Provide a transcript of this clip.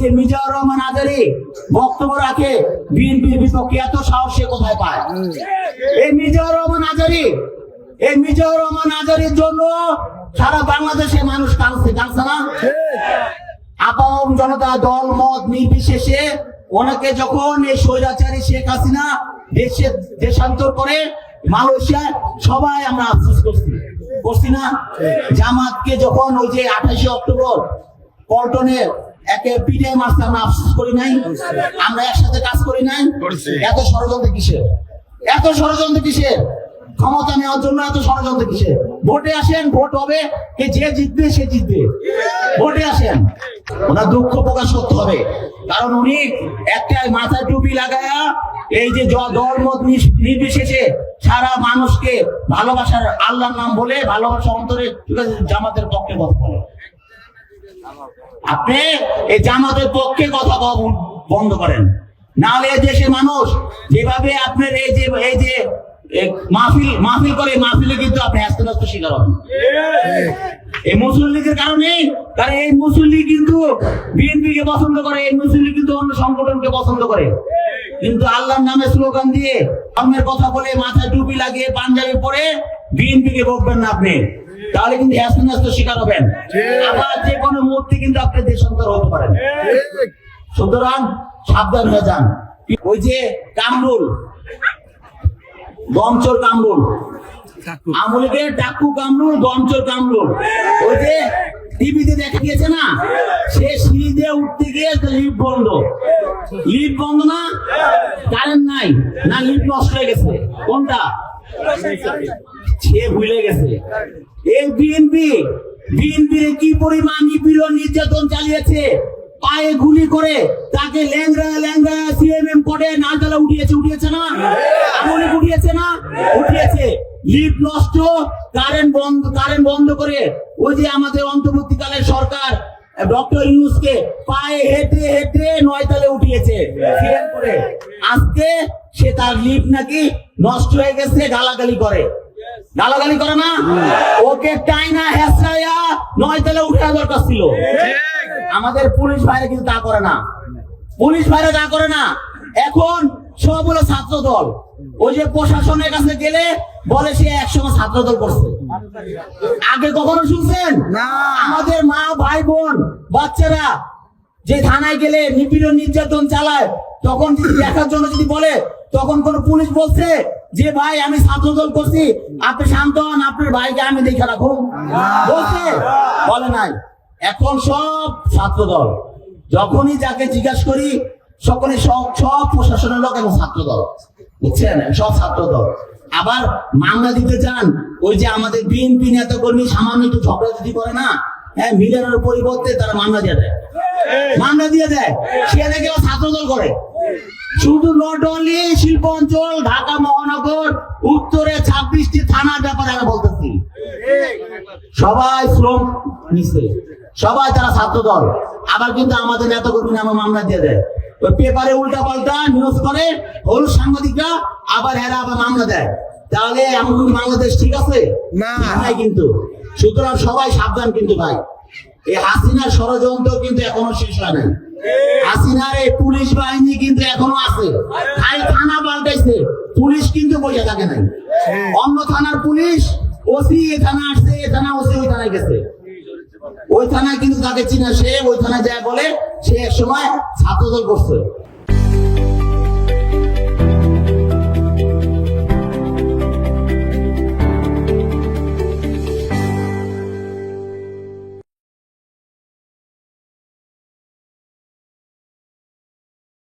যে মিজানুর রহমান আজারি বক্তব্য রাখে, বিএনপির বিপক্ষে এত সাহস সে কোথায় পায়? এই মিজানুর রহমান আজারি, এই মিজানুর রহমান আজারির জন্য সারা বাংলাদেশে মানুষ কাঁদছে কাঁদছে না? আপাম জনতা দল, মত নির্বিশেষে ওনাকে যখন এই স্বৈরাচারী শেখ হাসিনা দেশে দেশান্তর করে মালয়েশিয়ায়, সবাই আমরা আফসোস করছি। করছি না? জামাতকে যখন ওই যে আঠাশে অক্টোবর পল্টনে একে পিঠে মারছে আমরা আফসোস করি নাই আমরা একসাথে কাজ করি নাই। এত ষড়যন্ত্র কিসের? এত ষড়যন্ত্র কিসের? ক্ষমতা নেওয়ার জন্য এত ষড়যন্ত্র কিসের? ভোটে আসেন ভোট হবে কে যে জিতবে সে জিতবে। ভোটে আসেন। ওনার দুঃখ প্রকাশ করতে হবে। কারণ উনি একটা মাথায় টুপি লাগায়া এই যে জ- দল মত নির্বিশেষে সারা মানুষকে ভালোবাসার আল্লাহর নাম বলে ভালোবাসা অন্তরে জামাতের পক্ষে কথা বলে আপনি এই জামাতের পক্ষে কথা বন্ধ করেন। এই দেশের মানুষ যেভাবে আপনার এই যে এই যে মাহফিল মাহফিল করে, মাহফিলে কিন্তু আপনি আস্তে শিকার হবেন। এই কারণে কারণ এই কিন্তু বিএনপি কে পছন্দ করে, এই মুসলিম লীগ কিন্তু অন্য সংগঠনকে পছন্দ করে। কিন্তু আল্লাহর নামে স্লোগান দিয়ে ধর্মের কথা বলে মাথায় টুপি লাগিয়ে পাঞ্জাবি পরে বিএনপি কে বকবেন না আপনি। তাহলে কিন্তু ন্যাস্ত শিকার হবেন। আবার যে কোনো মুহূর্তে কিন্তু আপনি দেশান্তর হতে পারেন। সুতরাং সাবধান হয়ে যান। ওই যে কামরুল দমচোর কামরুল। আমলিকে টাকু কামরুল কামরুল। ওই যে টিভিতে দেখা গিয়েছে না? সে সিঁড়ি দিয়ে উঠতে গিয়ে লিফট বন্ধ। লিফট বন্ধ না? কারেন্ট নাই। না লিফট নষ্ট হয়ে গেছে। কোনটা? সে ভুলে গেছে। এই বিএনপি কি পরিমাণ নিপীড়ন নির্যাতন চালিয়েছে? পায়ে গুলি করে তাকে ল্যাংরা ল্যাংরা সিএমএম করে নালতলা উঠিয়েছে উঠিয়েছে না? আমলে উঠিয়েছে না? উঠিয়েছে। লিফট নষ্ট কারেন্ট বন্ধ কারেন্ট বন্ধ করে ওই যে আমাদের অন্তর্বর্তীকালের সরকার ডক্টর ইউসকে পায়ে হেঁটে হেঁটে নয়তালে উঠিয়েছে করে। আজকে সে তার লিপ নাকি নষ্ট হয়ে গেছে গালাগালি করে। গালাগালি করে না? ওকে টাইনা হেসরাইয়া নয়তালে উঠা দরকার ছিল। আমাদের পুলিশ ভাইরা কিন্তু তা করে না। পুলিশ ভাইরা তা করে না। এখন সব হলো ছাত্র দল। ওই যে প্রশাসনের কাছে গেলে বলে সে একসময় ছাত্র দল করছে। আগে কখনো শুনছেন? না। আমাদের মা ভাই বোন বাচ্চারা যে থানায় গেলে নিপীড়ন নির্যাতন চালায় তখন যদি দেখার জন্য যদি বলে তখন কোন পুলিশ বলছে যে ভাই আমি ছাত্র দল করছি আপনি শান্ত হন আপনার ভাইকে আমি দেখে রাখুন বলছে? বলে নাই। এখন সব ছাত্র দল। যখনই যাকে জিজ্ঞাসা করি সকলে সব সব প্রশাসনের লোক এবং ছাত্র দল বুঝছেন? সব ছাত্র দল আবার মামলা দিতে চান ওই যে আমাদের বিএনপি নেতা কর্মী সামান্য একটু ঝগড়া যদি করে না হ্যাঁ মিলানোর পরিবর্তে তারা মামলা দিয়ে দেয়। মামলা দিয়ে দেয়। সে নাকি ছাত্র দল করে। শুধু নট অনলি শিল্প অঞ্চল, ঢাকা মহানগর, উত্তরে ছাব্বিশটি থানার ব্যাপারে আমি বলতেছি। সবাই শ্রম নিচ্ছে সবাই তারা ছাত্র দল আবার কিন্তু আমাদের নেতা কর্মী নামে মামলা দিয়ে দেয়। ওই পেপারে উল্টা পাল্টা নিউজ করে হল সাংবাদিকরা আবার এরা আবার মামলা দেয়। তাহলে এমন বাংলাদেশ ঠিক আছে? না। নাই কিন্তু। সুতরাং সবাই সাবধান কিন্তু ভাই। এই হাসিনার ষড়যন্ত্র কিন্তু এখনও শেষ হয় নাই। হাসিনার এই পুলিশ বাহিনী কিন্তু এখনও আছে। খাই থানা পাল্টাইছে। পুলিশ কিন্তু বসে থাকে নাই। অন্য থানার পুলিশ ওসি এ থানা আসছে এ থানা ওসি ওই থানায় গেছে। ওই থানায় কিন্তু তাকে চিনা সে ওই থানায় যায় বলে সে এক সময় ছাত্রদল করছে।